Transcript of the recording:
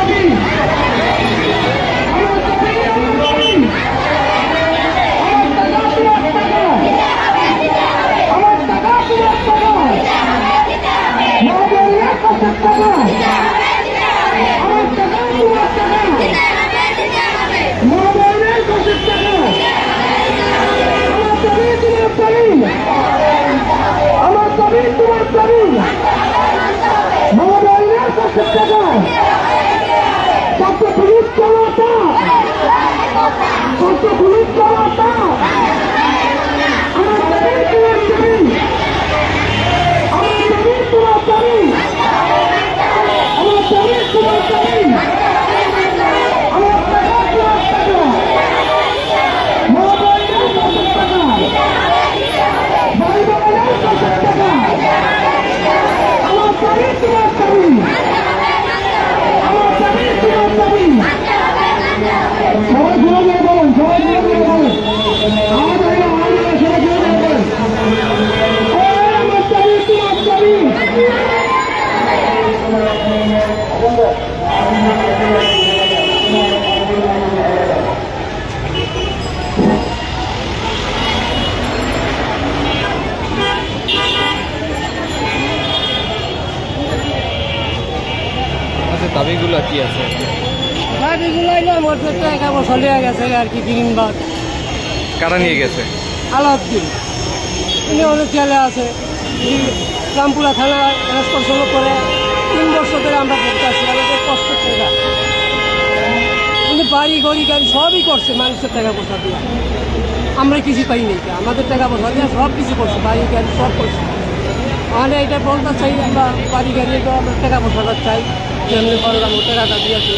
Hallelujah. আচ্ছা দাবিগুলো কি আছে? গাড়িগুলো না মোটর টাকা চলে গেছে আর কি তিনবার। কারা নিয়ে গেছে? আলাউদ্দিন। উনি অনেক ছেলে আছে। রামপুরা থানা রেসপন্সিবল করে তিন বছর ধরে আমরা ভুগতেছি আমাদের কষ্ট টাকা উনি বাড়ি গড়ি গাড়ি সবই করছে মানুষের টাকা পয়সা দিয়ে। আমরা কিছু পাই নাই আমাদের টাকা পয়সা দিয়ে সব কিছু করছে বাড়ি গাড়ি সব করছে। মানে এটা বলতে চাই আমরা বাড়ি গাড়ি টাকা পয়সাটা চাই। যেমনি করে আমরা টাকা দিয়েছি